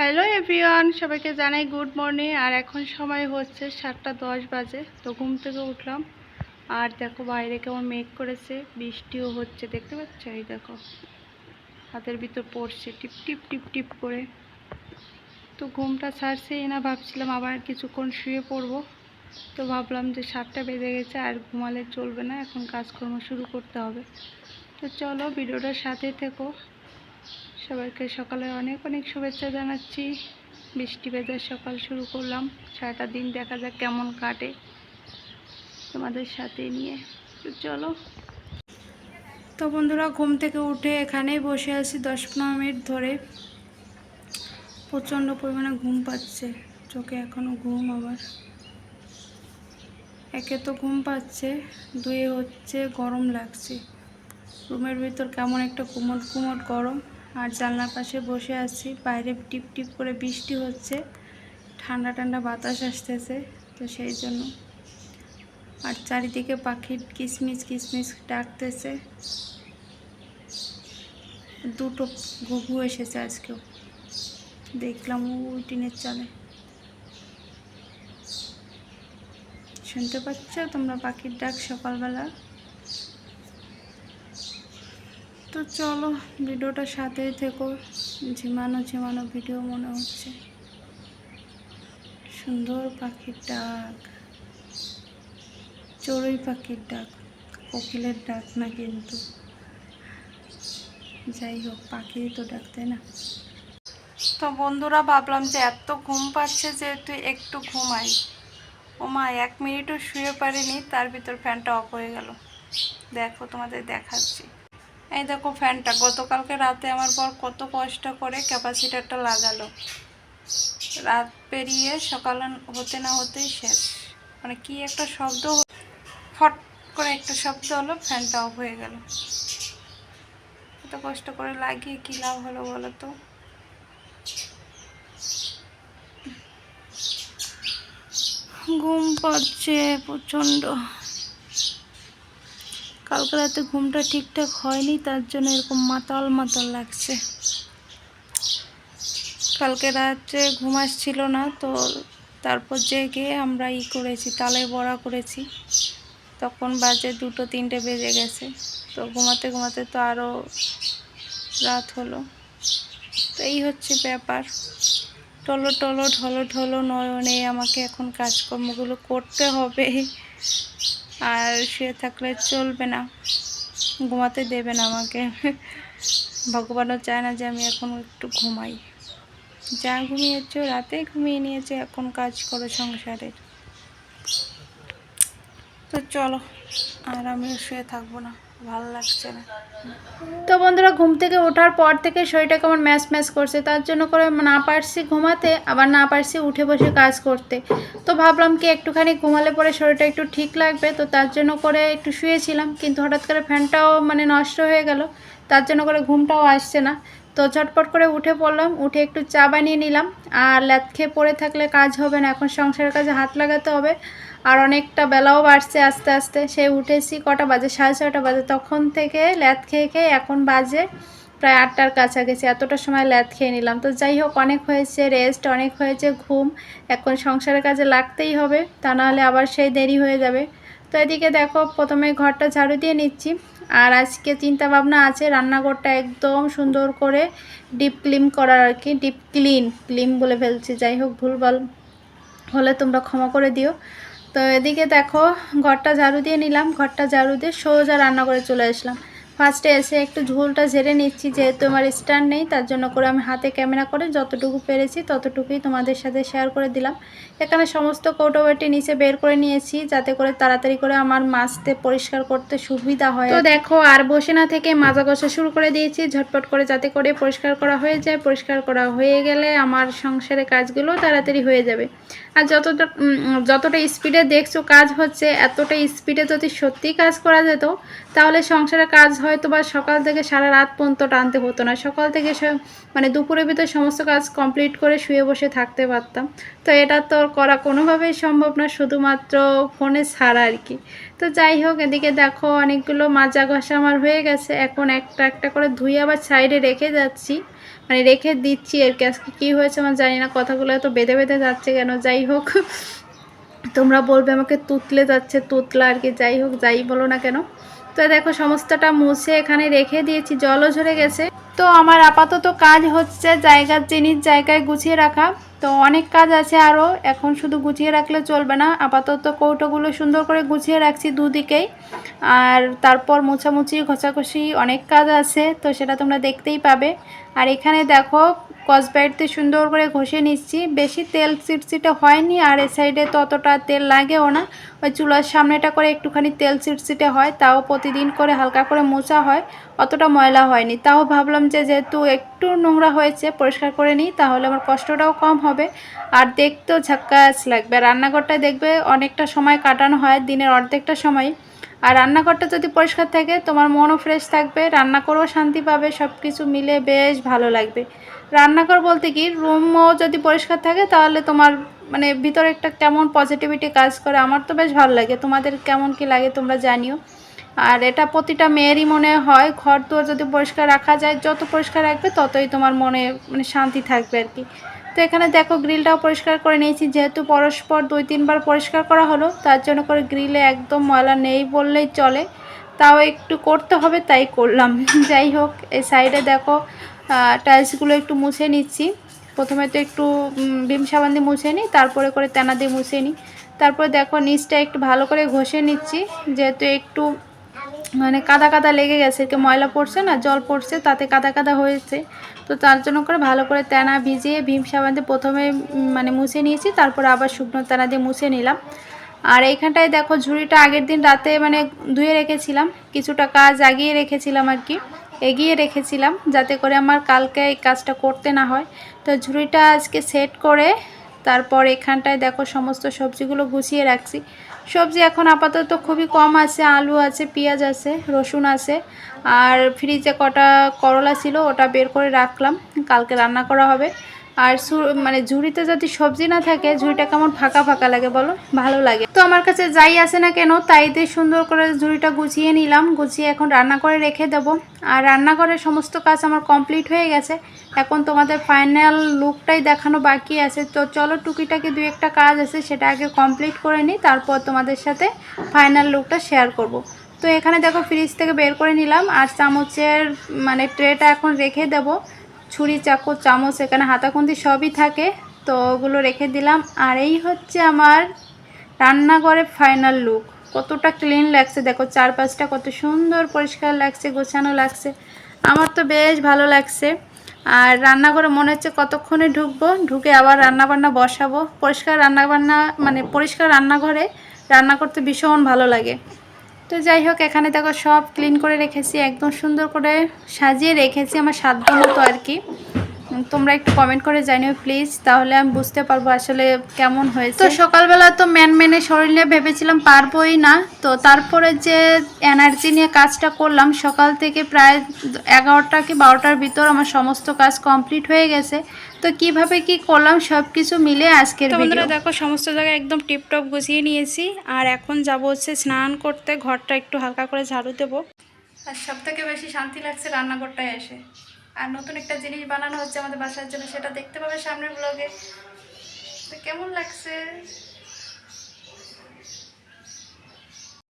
Hello everyone সবাইকে জানাই good morning আর এখন সময় হচ্ছে সাতটা দশ বাজে। তো ঘুম থেকে উঠলাম। আর দেখো বাইরে কেমন মেঘ করেছে, বৃষ্টিও হচ্ছে। দেখতে পাচ্ছ? এই দেখো। হাতের ভিতর পড়ছে। টিপ টিপ টিপ টিপ করে। তো ঘুমটা ছাড়ছেই না, ভাবছিলাম আবার কিছুক্ষণ শুয়ে পড়ব। তো ভাবলাম যে সাতটা বেজে গেছে, আর ঘুমালে চলবে না। এখন কাজকর্ম শুরু করতে হবে। তো চলো, ভিডিওটার সাথে থেকো। সবাইকে সকালে অনেক অনেক শুভেচ্ছা জানাচ্ছি। বৃষ্টি ভেজার সকাল শুরু করলাম। সারাটা দিন দেখা যাক কেমন কাটে তোমাদের সাথে নিয়ে। চলো। তো বন্ধুরা, ঘুম থেকে উঠে এখানেই বসে আছি দশ পনেরো মিনিট ধরে। প্রচণ্ড পরিমাণে ঘুম পাচ্ছে। চোখে এখনও ঘুম আবার। একে তো ঘুম পাচ্ছে, দুয়ে হচ্ছে, গরম লাগছে। রুমের ভিতর কেমন একটা কুমট কুমট গরম। আর জানলার পাশে বসে আছি। বাইরে টিপ টিপ করে বৃষ্টি হচ্ছে। ঠান্ডা ঠান্ডা বাতাস আসতেছে, তো সেই জন্য। আর চারিদিকে পাখির কিসমিস কিসমিস ডাকতেছে। দুটো ঘুঘু এসেছে আজকেও। দেখলাম, ওই টিনের চালে। শুনতে পাচ্ছ তোমরা পাখির ডাক সকালবেলা? তো চলো ভিডিওটা সাথেই থেকো। ঝিমানো ঝিমানো ভিডিও মনে হচ্ছে। সুন্দর পাখির ডাক। চড়ুই পাখির ডাক। কোকিলের ডাক না কিন্তু। যাই হোক পাখি তো ডাক, তাই না? তো বন্ধুরা, ভাবলাম যে এত ঘুম পাচ্ছে যে তুই একটু ঘুমাই। ও মা এক মিনিটও শুয়ে পারিনি, তার ভিতর ফ্যানটা অফ হয়ে গেল। দেখো তোমাদের দেখাচ্ছি। এই দেখো ফ্যানটা, গতকালকে রাতে আমার পর কত কষ্ট করে ক্যাপাসিটারটা লাগালো। রাত পেরিয়ে সকাল হতে না হতেই শেষ। মানে কি একটা শব্দ ফট করে একটা শব্দ হলো, ফ্যানটা অফ হয়ে গেল। এত কষ্ট করে লাগিয়ে কী লাভ হলো বলো তো? ঘুম পাচ্ছে প্রচণ্ড। কালকে রাতে ঘুমটা ঠিকঠাক হয়নি, তার জন্য এরকম মাতাল মাতাল লাগছে। কালকে রাত্রে ঘুম আসছিল না, তো তারপর জেগে আমরা ই করেছি, তালে বড়া করেছি। তখন বাজে দুটো, তিনটে বেজে গেছে। তো ঘুমাতে ঘুমাতে তো আরও রাত হলো। তো এই হচ্ছে ব্যাপার। টলো টলো, ঢলো ঢলো নয়নে আমাকে এখন কাজকর্মগুলো করতে হবে। আর শুয়ে থাকলে চলবে না, ঘুমাতে দেবে না আমাকে। ভগবানও চায় না যে আমি এখন একটু ঘুমাই। যা ঘুমিয়েছ, রাতে ঘুমিয়ে নিয়েছে, এখন কাজ করো সংসারের। তো চলো, আর আমিও শুয়ে থাকব না। ভালো লাগছে না। তো বন্ধুরা, ঘুম থেকে ওঠার পর থেকে শরীরটা কেমন ম্যাচ ম্যাচ করছে, তার জন্য করে না পারছি ঘুমাতে, আবার না পারছি উঠে বসে কাজ করতে। তো ভাবলাম কি একটুখানি ঘুমালে পরে শরীরটা একটু ঠিক লাগবে, তো তার জন্য করে একটু শুয়েছিলাম, কিন্তু হঠাৎ করে ফ্যানটাও মানে নষ্ট হয়ে গেল, তার জন্য করে ঘুমটাও আসছে না। তো ঝটপট করে উঠে পড়লাম, উঠে একটু চা বানিয়ে নিলাম, আর ল্যাদ খেয়ে পড়ে থাকলে কাজ হবে না, এখন সংসারের কাজে হাত লাগাতে হবে। আর অনেকটা বেলাও বাড়ছে আস্তে আস্তে। সে উঠেছি কটা বাজে? সাড়ে ছটা বাজে। তখন থেকে ল্যাদ খেয়ে খেয়ে এখন বাজে প্রায় আটটার কাছাকাছি। এতটা সময় ল্যাদ খেয়ে নিলাম। তো যাই হোক, অনেক হয়েছে রেস্ট অনেক হয়েছে, ঘুম। এখন সংসারের কাজে লাগতেই হবে। তা নাহলে আবার সেই দেরি হয়ে যাবে। তো এদিকে দেখো, প্রথমে ঘরটা ঝাড়ু দিয়ে নিচ্ছি। আর আজকে চিন্তা ভাবনা আছে, রান্নাঘরটা একদম সুন্দর করে ডিপ ক্লিন করার আর কি। ডিপ ক্লিন ক্লিন বলে ফেলছি। যাই হোক, ভুলভাল হলে তোমরা ক্ষমা করে দিও। তো এদিকে দেখো, ঘরটা ঝাড়ু দিয়ে নিলাম, ঘরটা ঝাড়ু দিয়ে সোজা রান্না করে চলে আসলাম। ফার্স্টে এসে একটু ঝোলটা ঝেড়ে নিচ্ছি, যেহেতু আমার স্ট্যান্ড নেই, তার জন্য করে আমি হাতে ক্যামেরা করে যতটুকু পেরেছি ততটুকুই তোমাদের সাথে শেয়ার করে দিলাম। এখানে সমস্ত কৌটোবাটি নিচে বের করে নিয়েছি, যাতে করে তাড়াতাড়ি করে আমার মাছতে পরিষ্কার করতে সুবিধা হয়। তো দেখো, আর বসে না থেকে মাজা কষা শুরু করে দিয়েছি, ঝটপট করে যাতে করে পরিষ্কার করা হয়ে যায়। পরিষ্কার করা হয়ে গেলে আমার সংসারের কাজগুলো তাড়াতাড়ি হয়ে যাবে। আর যতটা যতটা স্পিডে দেখছ কাজ হচ্ছে, এতটা স্পিডে যদি সত্যিই কাজ করা যেত, তাহলে সংসারে কাজ হয়তো বা সকাল থেকে সারা রাত পর্যন্ত টানতে হতো না। সকাল থেকে মানে দুপুরের ভিতর সমস্ত কাজ কমপ্লিট করে শুয়ে বসে থাকতে পারতাম। তো এটা তো করা কোনোভাবেই সম্ভব না, শুধুমাত্র ফোনে ছাড়া আর কি। তো যাই হোক, এদিকে দেখো অনেকগুলো মাজা ঘষা আমার হয়ে গেছে। এখন একটা একটা করে ধুয়ে আবার সাইডে রেখে যাচ্ছি। মানে রেখে দিচ্ছি আর কি। আজকে কী হয়েছে আমার জানি না, কথাগুলো এত বেঁধে বেঁধে যাচ্ছে কেন? যাই হোক, তোমরা বলবে আমাকে তুতলে যাচ্ছে, তুতলা আর কি। যাই হোক, যাই বলো না কেন। তো দেখো সমস্তটা মুছে এখানে রেখে দিয়েছি, জলও ঝরে গেছে। তো আমার আপাতত কাজ হচ্ছে জায়গার জিনিস জায়গায় গুছিয়ে রাখা। তো অনেক কাজ আছে আরও এখন শুধু গুছিয়ে রাখলে চলবে না। আপাতত কৌটোগুলো সুন্দর করে গুছিয়ে রাখছি দুদিকেই। আর তারপর মোছামুছি, ঘষাঘষি অনেক কাজ আছে, তো সেটা তোমরা দেখতেই পাবে। আর এখানে দেখো কসবাইটতে সুন্দর করে ঘষে নিচ্ছি। বেশি তেল চিটচিটে হয়নি, আর এ সাইডে ততটা তেল লাগেও না। ওই চুলার সামনেটা করে একটুখানি তেল চিটচিটে হয়, তাও প্রতিদিন করে হালকা করে মোছা হয়, অতটা ময়লা হয়নি। তাও ভাবলাম যে যেহেতু একটু নোংরা হয়েছে, পরিষ্কার করে নিই, তাহলে আমার কষ্টটাও কম হবে। আর দেখতেও ঝাক্কাস লাগবে। রান্নাঘরটায় দেখবে অনেকটা সময় কাটানো হয়, দিনের অর্ধেকটা সময় আর রান্নাঘরটা যদি পরিষ্কার থাকে, তোমার মনও ফ্রেশ থাকবে রান্না করেও শান্তি পাবে সব কিছু মিলে বেশ ভালো লাগবে। রান্নাঘর বলতে কি রুমও যদি পরিষ্কার থাকে, তাহলে তোমার মানে ভিতরে একটা কেমন পজিটিভিটি কাজ করে, আমার তো বেশ ভালো লাগে। তোমাদের কেমন কি লাগে তোমরা জানিও। আর এটা প্রতিটা মেয়েরই মনে হয় ঘর দুয়ার যদি পরিষ্কার রাখা যায়, যত পরিষ্কার রাখবে, ততই তোমার মনে মানে শান্তি থাকবে আর কি। তো এখানে দেখো গ্রিলটাও পরিষ্কার করে নিয়েছি। যেহেতু পরস্পর দুই, তিনবার পরিষ্কার করা হলো, তার জন্য করে গ্রিলে একদম ময়লা নেই বললেই চলে। তাও একটু করতে হবে, তাই করলাম। যাই হোক, এই সাইডে দেখো টাইলসগুলো একটু মুছে নিচ্ছি। প্রথমে তো একটু ভীম সাবান দিয়ে মুছে নিই, তারপরে করে তেনা দিয়ে মুছে নিই। তারপরে দেখো নিচটা একটু ভালো করে ঘষে নিচ্ছি, যেহেতু একটু মানে কাদা কাদা লেগে গেছে কি ময়লা পড়ছে না, জল পড়ছে, তাতে কাদা কাদা হয়েছে। তো তার জন্য করে ভালো করে তেনা ভিজিয়ে ভীম সাবান দিয়ে প্রথমে মানে মুছে নিয়েছি, তারপর আবার শুকনো তেনা দিয়ে মুছে নিলাম। আর এইখানটায় দেখো ঝুড়িটা আগের দিন রাতে মানে ধুয়ে রেখেছিলাম, কিছুটা কাজ আগিয়ে রেখেছিলাম আর কি, এগিয়ে রেখেছিলাম, যাতে করে আমার কালকে এই কাজটা করতে না হয়। তো ঝুড়িটা আজকে সেট করে তারপর এখানটায় দেখো সমস্ত সবজিগুলো গুছিয়ে রাখছি। সবজি এখন আপাতত খুবই কম আছে, আলু আছে, পেঁয়াজ আছে, রসুন আছে। আর ফ্রিজে কটা করলা ছিল ওটা বের করে রাখলাম, কালকে রান্না করা হবে। আর মানে ঝুড়িতে যদি সবজি না থাকে, ঝুড়িটা কেমন ফাঁকা ফাঁকা লাগে বলো? ভালো লাগে। তো আমার কাছে যাই আসে না কেন, তাই দিয়ে সুন্দর করে ঝুড়িটা গুছিয়ে নিলাম। গুছিয়ে এখন রান্না করে রেখে দেব। আর রান্নাঘরের সমস্ত কাজ আমার কমপ্লিট হয়ে গেছে। এখন তোমাদের ফাইনাল লুকটাই দেখানো বাকি আছে। তো চলো টুকিটাকি দু একটা কাজ আছে, সেটা আগে কমপ্লিট করে নিই, তারপর তোমাদের সাথে ফাইনাল লুকটা শেয়ার করব। তো এখানে দেখো, ফ্রিজ থেকে বের করে নিলাম। আর চামচের মানে ট্রেটা এখন রেখে দেবো। ছুরি, চাকু, চামচ, এখানে হাতাখুন্তি সবই থাকে। তো ওগুলো রেখে দিলাম। আর এই হচ্ছে আমার রান্নাঘরে ফাইনাল লুক কতটা ক্লিন লাগছে, দেখো চারপাশটা কত সুন্দর পরিষ্কার লাগছে, গোছানো লাগছে। আমার তো বেশ ভালো লাগছে। আর রান্নাঘরে মনে হচ্ছে কতক্ষণে ঢুকবো? ঢুকে আবার রান্নাবান্না বসাবো। পরিষ্কার রান্নাবান্না মানে পরিষ্কার রান্নাঘরে রান্না করতে ভীষণ ভালো লাগে। তো যাই হোক, এখানে দেখো সব ক্লিন করে রেখেছি, একদম সুন্দর করে সাজিয়ে রেখেছি আমার সাধ্য মতো আর কি। তোমরা একটু কমেন্ট করে জানিও প্লিজ তাহলে আমি বুঝতে পারব আসলে কেমন হয়েছে। তো সকালবেলা তো ম্যান ম্যানে শরীর নিয়ে ভেবেছিলাম পারবোই না। তো তারপরে যে এনার্জি নিয়ে কাজটা করলাম সকাল থেকে প্রায় এগারোটা কি বারোটার ভিতর আমার সমস্ত কাজ কমপ্লিট হয়ে গেছে। তো কীভাবে কি করলাম সব কিছু মিলে আজকের ভিডিও দেখো সমস্ত জায়গায় একদম টিপটপ গুছিয়ে নিয়েছি। আর এখন যাব হচ্ছে স্নান করতে ঘরটা একটু হালকা করে ঝাড়ু দেবো। আর সব থেকে বেশি শান্তি লাগছে রান্নাঘরটায় এসে। আর নতুন একটা জিনিস বানানো হচ্ছে আমাদের বাসার জন্য, সেটা দেখতে পাবে সামনের ব্লগে তো কেমন লাগছে?